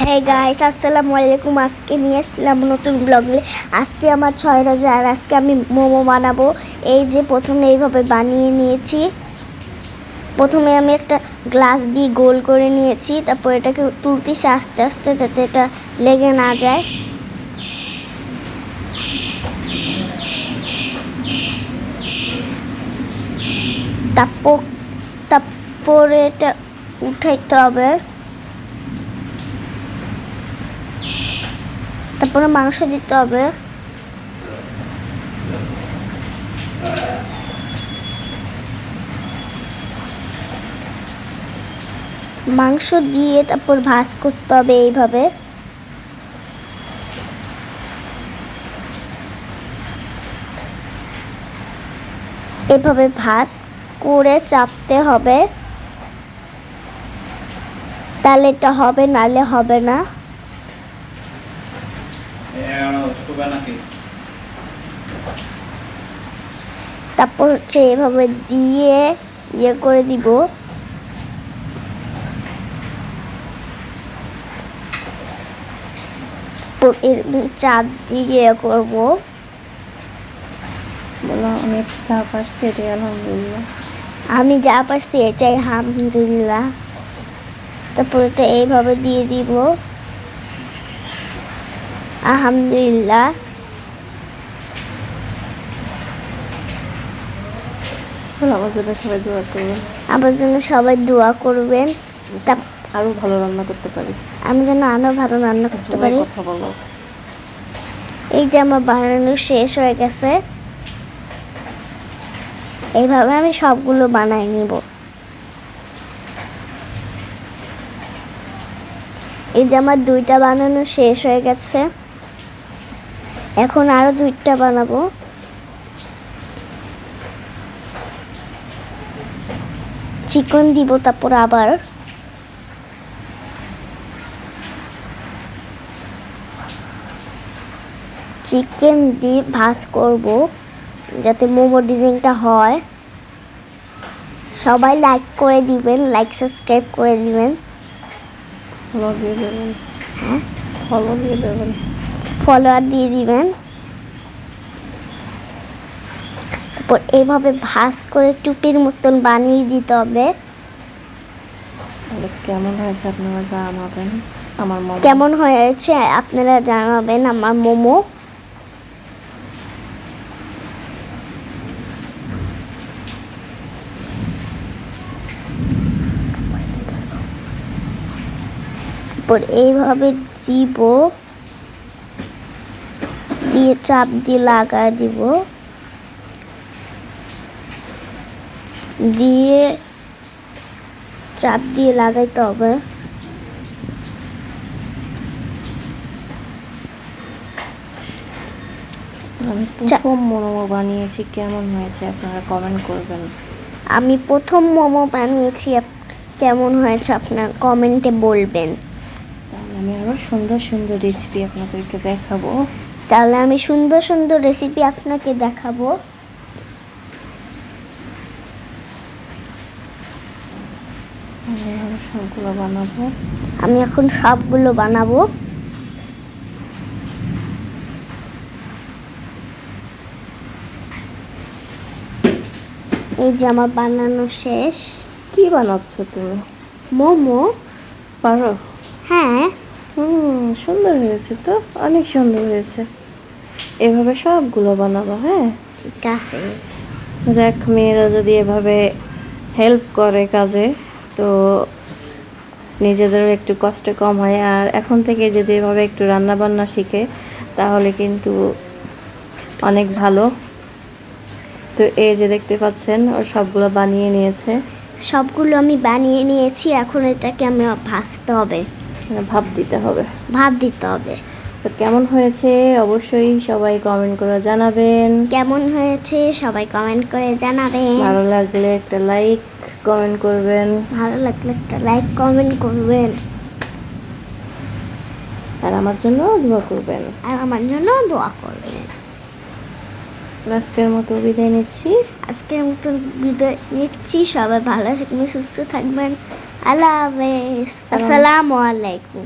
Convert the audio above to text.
হ্যাঁ গাইস আসসালামু আলাইকুম। আজকে নিয়ে আসলাম নতুন ব্লগ আজকে আমার ছয় রোজা আর আজকে আমি মোমো বানাবো। এই যে প্রথমে এইভাবে বানিয়ে নিয়েছি। প্রথমে আমি একটা গ্লাস দিয়ে গোল করে নিয়েছি। তারপর এটাকে তুলতেছি আস্তে আস্তে যাতে এটা লেগে না যায়। তারপর তারপরে এটা উঠাইতে হবে। তারপরে মাংস দিতে হবে। মাংস দিয়ে তারপর ভাজ করতে হবে এইভাবে। এভাবে ভাজ করে চাপতে হবে। তাহলে এটা হবে নালে হবে না। শুবে নাকি? তারপর হচ্ছে এভাবে দিয়ে ইয়ে করে দিব। ইয়ে করব। বলো অনেক চা পারছি এটাই আলহামদুলিল্লাহ। আমি যা পারছি এটাই আলহামদুলিল্লাহ। তারপর এটা এইভাবে দিয়ে দিব। আলহামদুলিল্লাহ। আমার জন্য সবাই দোয়া করবেন। আমার জন্য সবাই দোয়া করবেন। তাপ- আরও ভালো রান্না করতে পারি। আমি যেন আরও ভালো রান্না করতে পারি। কথা বলো। এই যে আমার বানানো শেষ হয়ে গেছে। এইভাবে আমি সবগুলো বানাই নিব। এই যে আমার দুইটা বানানো শেষ হয়ে গেছে। এখন আরও দুইটা বানাবো। চিকন দিব তারপর আবার। চিকেন দিয়ে ভাজ করব যাতে মোমো ডিজাইনটা হয়। সবাই লাইক করে দিবেন লাইক সাবস্ক্রাইব করে দিবেন। ফলো দিয়ে দেবেন। হ্যাঁ? ফলো দিয়ে দেবেন। ফলোয়ার দিয়ে দিবেন। তারপর এইভাবে ভাজ করে টুপির মতন বানিয়ে দিতে হবে। কেমন হয়েছে আপনারা জানাবেন? আমার মনে কেমন হয়েছে আপনারা জানাবেন আমার মোমো? তারপর এইভাবে দিব। দিয়ে চাপ দিয়ে লাগা দিব। দিয়ে চাপ দিয়ে লাগাইতে হবে। আমি প্রথম মোমো বানিয়েছি কেমন হয়েছে আপনারা কমেন্ট করবেন। আমি প্রথম মোমো বানিয়েছি কেমন হয়েছে আপনার কমেন্টে বলবেন। আমি আরও সুন্দর সুন্দর রেসিপি আপনাদেরকে দেখাবো। তাহলে আমি সুন্দর সুন্দর রেসিপি আপনাকে দেখাবো। আমি সবগুলো বানাবো। আমি এখন সবগুলো বানাবো। এই যে আমার বানানো শেষ। কি বানাচ্ছ তুমি? মোমো? পারো। হ্যাঁ। হুম সুন্দর হয়েছে তো? অনেক সুন্দর হয়েছে। এভাবে সবগুলো বানাবো হ্যাঁ? ঠিক আছে। যাক মেয়েরা যদি এভাবে হেল্প করে কাজে তো নিজেদেরও একটু কষ্ট কম হয়। আর এখন থেকে যদি এভাবে একটু রান্না বান্না শিখে তাহলে কিন্তু অনেক ভালো। তো এই যে দেখতে পাচ্ছেন ওর সবগুলো বানিয়ে নিয়েছে। সবগুলো আমি বানিয়ে নিয়েছি এখন এটাকে আমি ভাজতে হবে। মানে ভাব দিতে হবে। ভাব দিতে হবে। তো কেমন হয়েছে? অবশ্যই সবাই কমেন্ট করে জানাবেন। কেমন হয়েছে? সবাই কমেন্ট করে জানাবেন। ভালো লাগলে একটা লাইক কমেন্ট করবেন। ভালো লাগলে একটা লাইক কমেন্ট করবেন। আর আমার জন্য দোয়া করবেন। আর আমার জন্য দোয়া করবেন। আজকের মতো বিদায় নিচ্ছি। আজকের মতো বিদায় নিচ্ছি। সবাই ভালো থাকবেন সুস্থ থাকবেন। আল্লাহ হাফেজ। আসসালামু আলাইকুম।